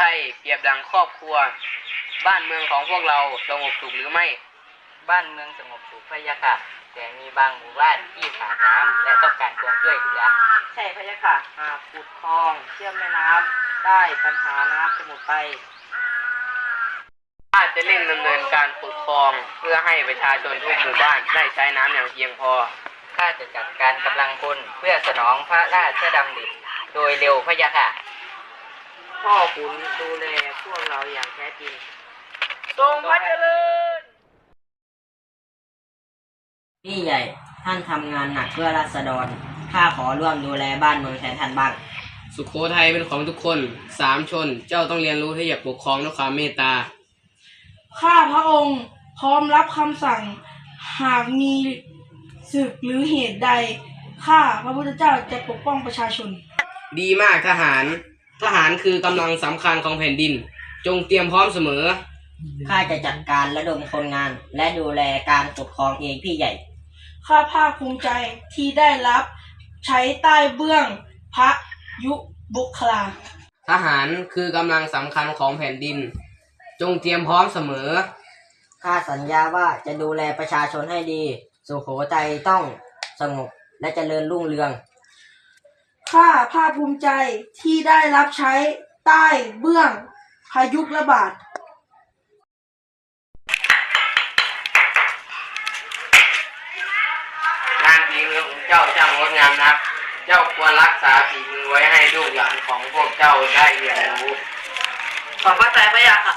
ทัยเปรียบดังครอบครัว บ้านเมืองของพวกเราสงบสุขหรือไม่ บ้านเมืองสงบสุขพะยะค่ะ แต่มีบางหมู่บ้านที่ขาดน้ำและต้องการความช่วยเหลือใช่พะยะค่ะหากขุดคลองเชื่อมแม่น้ำได้ปัญหาน้ำจะหมดไปอาจจะเร่งดำเนินการขุดคลองเพื่อให้ประชาชนทุกหมู่บ้านได้ใช้น้ำอย่างเพียงพอข้าจะจัดการกำลังพลเพื่อสนองพระราชดำริโดยเร็วพะยะค่ะ พ่อขุนดูแลพวกเราอย่างแท้จริง ทรงพระเจริญ พี่ใหญ่ ท่านทำงานหนักเพื่อราษฎร ข้าขอร่วมดูแลบ้านเมืองแทนท่านบ้าง สุขโขทัยเป็นของทุกคน สามชน เจ้าต้องเรียนรู้ที่จะปกครองด้วยความเมตตา ข้าพระองค์พร้อมรับคำสั่ง หากมีศึกหรือเหตุใด ข้าพระพุทธเจ้าจะปกป้องประชาชน ดีมากทหาร ทหารคือกำลังสำคัญของแผ่นดิน จงเตรียมพร้อมเสมอ ข้าจะจัดการระดมคนงาน และดูแลการปกครองเองพี่ใหญ่ ข้าภาคภูมิใจที่ได้รับใช้ใต้เบื้องพระยุบุคลา ทหารคือกำลังสำคัญของแผ่นดิน จงเตรียมพร้อมเสมอ ข้าสัญญาว่าจะดูแลประชาชนให้ดี สุโขทัยต้องสงบและเจริญรุ่งเรือง ข้าภาคภูมิใจที่ได้รับใช้ใต้เบื้องพายุระบาดงานฝีมือของเจ้าช่างงดงามนัก เจ้าควรรักษาฝีมือไว้ให้ลูกหลานของพวกเจ้าได้เรียนรู้ขอพระใจพระยาค่ะ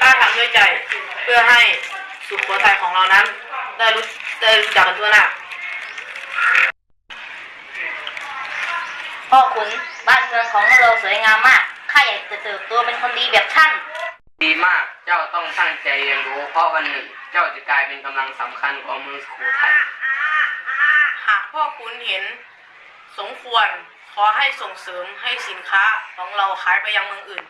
ข้าทำด้วยใจเพื่อให้สุขโขทัยของเรานั้น ได้รู้ได้รู้จักกันทั่วหน้า พ่อขุนบ้านเมืองของเราสวยงามมากข้าอยากจะเติบโตเป็นคนดีแบบท่าน ดีมาก เจ้าต้องตั้งใจเรียนรู้ เพราะวันหนึ่ง เจ้าจะกลายเป็นกำลังสำคัญของเมืองสุโขทัยหากพ่อขุนเห็น สมควรขอให้ส่งเสริมให้สินค้าของเราขายไปยังเมืองอื่น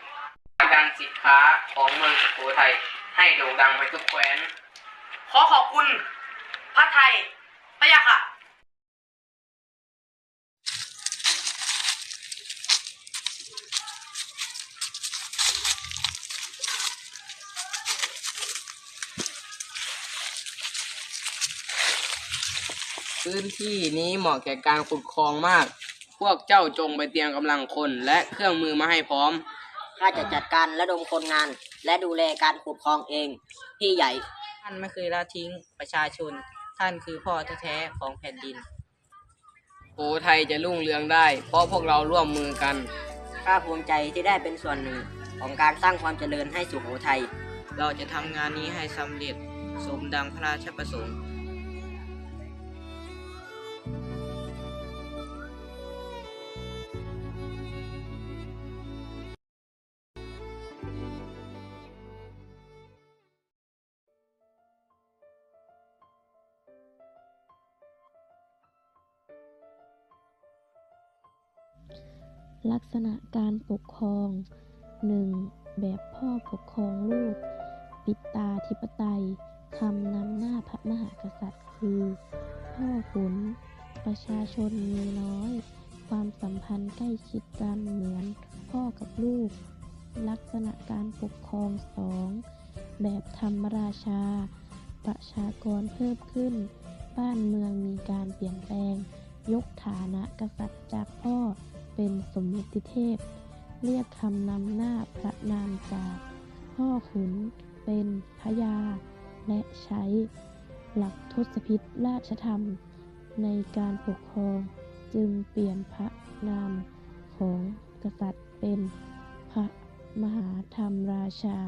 การสินค้าของเมืองสุโขทัยให้โด่งดังไปทุกแคว้น ขอขอบคุณพระไทยพระยาค่ะ พื้นที่นี้เหมาะแก่การขุดคลองมาก พวกเจ้าจงไปเตรียมกำลังคนและเครื่องมือมาให้พร้อม ข้าจะจัดการระดมคนงาน และดูแลการปกครองเอง พี่ใหญ่ ท่านไม่เคยละทิ้งประชาชน ท่านคือพ่อแท้ๆของแผ่นดินโขทัยจะรุ่งเรืองได้ เพราะพวกเราร่วมมือกัน ข้าภูมิใจที่ได้เป็นส่วนหนึ่งของการสร้างความเจริญให้สุโขทัย เราจะทำงานนี้ให้สำเร็จ สมดังพระราชประสงค์ ลักษณะการปกครอง 1. แบบพ่อปกครองลูก ปิตาธิปไตยคำนำหน้าพระมหากษัตริย์คือ พ่อขุน ประชาชนมีน้อย ความสัมพันธ์ใกล้ชิดกันเหมือนพ่อกับลูก ลักษณะการปกครองสองแบบธรรมราชา ประชากรเพิ่มขึ้น บ้านเมืองมีการเปลี่ยนแปลง ยกฐานะกษัตริย์จากพ่อ เป็นสมมติเทพ เรียกคำนำหน้าพระนามจากพ่อขุนเป็นพระยา และใช้หลักทศพิธราชธรรม ในการปกครองจึงเปลี่ยนพระนามของกษัตริย์เป็นพระมหาธรรมราชา